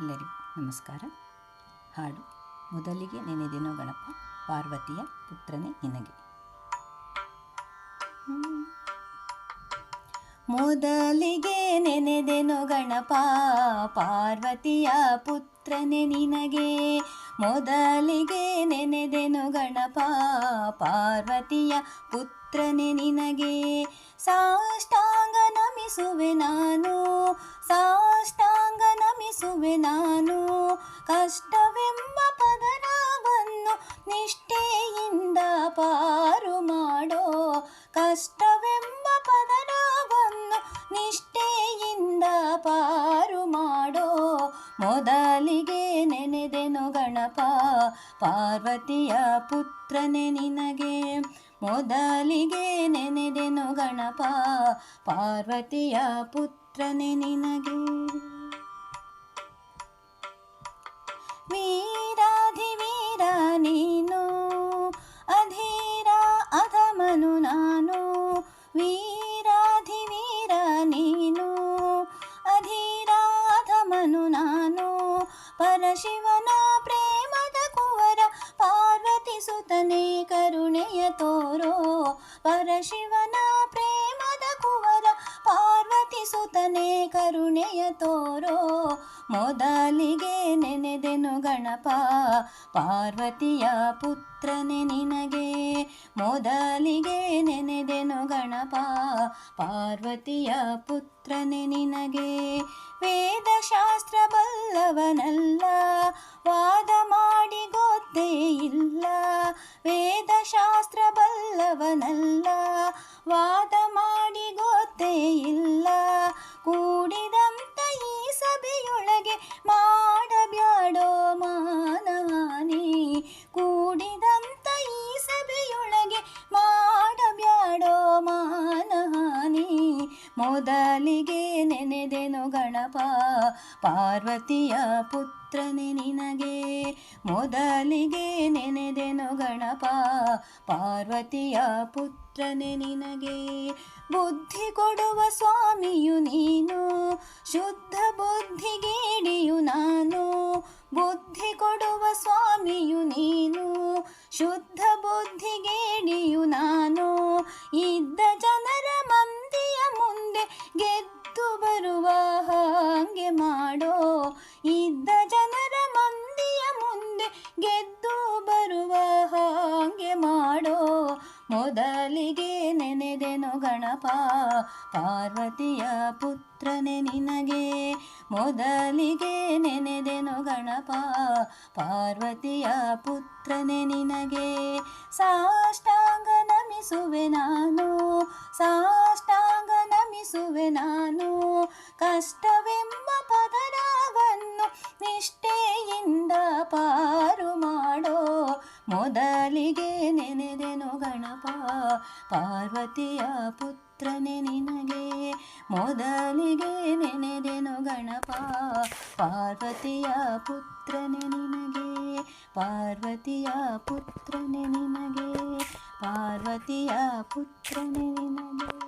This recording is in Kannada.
ಎಲ್ಲರಿಗೂ ನಮಸ್ಕಾರ. ಹಾಡು ಮೊದಲಿಗೆ ನೆನೆದೆನೋ ಗಣಪ ಪಾರ್ವತಿಯ ಪುತ್ರನೇ ನಿನಗೆ. ಮೊದಲಿಗೆ ನೆನೆದೆನೋ ಗಣಪ ಪಾರ್ವತಿಯ ಪುತ್ರನೆ ನಿನಗೆ. ಮೊದಲಿಗೆ ನೆನೆದೆನು ಗಣಪ ಪಾರ್ವತಿಯ ಪುತ್ರನೆ ನಿನಗೆ. ಸಾಷ್ಟಾಂಗ ನಮಿಸುವೆ ನಾನು ನಮಿಸುವೆ ನಾನು. ಕಷ್ಟವೆಂಬ ಪದರವನ್ನು ನಿಷ್ಠೆಯಿಂದ ಪಾರು ಮಾಡೋ. ಕಷ್ಟವೆಂಬ ಪದರವನ್ನು ನಿಷ್ಠೆಯಿಂದ ಪಾರು ಮಾಡೋ. ಮೊದಲಿಗೆ ನೆನೆದೆನು ಗಣಪ, ಪಾರ್ವತಿಯ ಪುತ್ರನೆ ನಿನಗೆ. ಮೊದಲಿಗೆ ನೆನೆದೆನು ಗಣಪ, ಪಾರ್ವತಿಯ ಪುತ್ರನೆ ನಿನಗೆ. ಪರಶಿವನ ಪ್ರೇಮದ ಕುವರ, ಪಾರ್ವತಿ ಸುತನೆ ಕರುಣೆಯ ತೋರೋ, ಮೊದಲಿಗೆ ನೆನೆದೆನು ಗಣಪ, ಪಾರ್ವತಿಯ ಪುತ್ರನೆ ನಿನಗೆ, ಮೊದಲಿಗೆ ನೆನೆದೆನು ಗಣಪ, ಪಾರ್ವತಿಯ ಪುತ್ರನೆ ನಿನಗೆ. ವೇದಶಾಸ್ತ್ರ ಬಲ್ಲವನಲ್ಲ, ವಾದ ಮಾಡಿ ಗೊತ್ತೇ ಇಲ್ಲ, ವೇದಶಾಸ್ತ್ರ ಬಲ್ಲವನಲ್ಲ ವಾದ ಮಾಡಿ ಗೊತ್ತೇ ಇಲ್ಲ ಕೂಡಿದಂತ ಈ ಸಭೆಯೊಳಗೆ ಮಾಡಬ್ಯಾಡೋ ಮಾನಹಾನಿ ಕೂಡಿದಂತ ಈ ಸಭೆಯೊಳಗೆ ಮಾಡಬ್ಯಾಡೋ ಮಾನಹಾನಿ ಮೊದಲಿಗೆ ನೆನೆದೆನು ಗಣಪ, ಪಾರ್ವತಿಯ ಪುತ್ರನೇ ನಿನಗೆ. ಮೊದಲಿಗೆ ನೆನೆದೆನು ಗಣಪ, ಪಾರ್ವತಿಯ ಪುತ್ರನೆ ನಿನಗೆ. ಬುದ್ಧಿ ಕೊಡುವ ಸ್ವಾಮಿಯು ನೀನು, ಶುದ್ಧ ಬುದ್ಧಿಗೇಡಿಯು ನಾನು. ಬುದ್ಧಿ ಕೊಡುವ ಸ್ವಾಮಿಯು ನೀನು, ಶುದ್ಧ ಬುದ್ಧಿಗೇಡಿಯು ನಾನು. ಇದ್ದ ಮೊದಲಿಗೆ ನೆನೆದೆನು ಗಣಪ, ಪಾರ್ವತಿಯ ಪುತ್ರನೆ ನಿನಗೆ. ಮೊದಲಿಗೆ ನೆನೆದೆನು ಗಣಪ, ಪಾರ್ವತಿಯ ಪುತ್ರನೆ ನಿನಗೆ. ಸಾಷ್ಟಾಂಗ ನಮಿಸುವೆ ನಾನು, ಸಾಷ್ಟಾಂಗ ನಮಿಸುವೆ ನಾನು. ಕಷ್ಟವೆಂಬ ಪದರಾಗನ್ನು ನಿಷ್ಠೆಯಿಂದ ಪಾರು ಮಾಡೋ ಮೊದಲಿಗೆ ನೆನೆದೆನು ಗಣಪ ಪಾರ್ವತಿಯ ಪುತ್ರನೆ ನಿನಗೆ ಮೊದಲಿಗೆ ನೆನೆದೆನು ಗಣಪ ಪಾರ್ವತಿಯ ಪುತ್ರನೆ ನಿನಗೆ, ಪಾರ್ವತಿಯ ಪುತ್ರನೆ ನಿನಗೆ, ಪಾರ್ವತಿಯ ಪುತ್ರನೆ ನಿನಗೆ.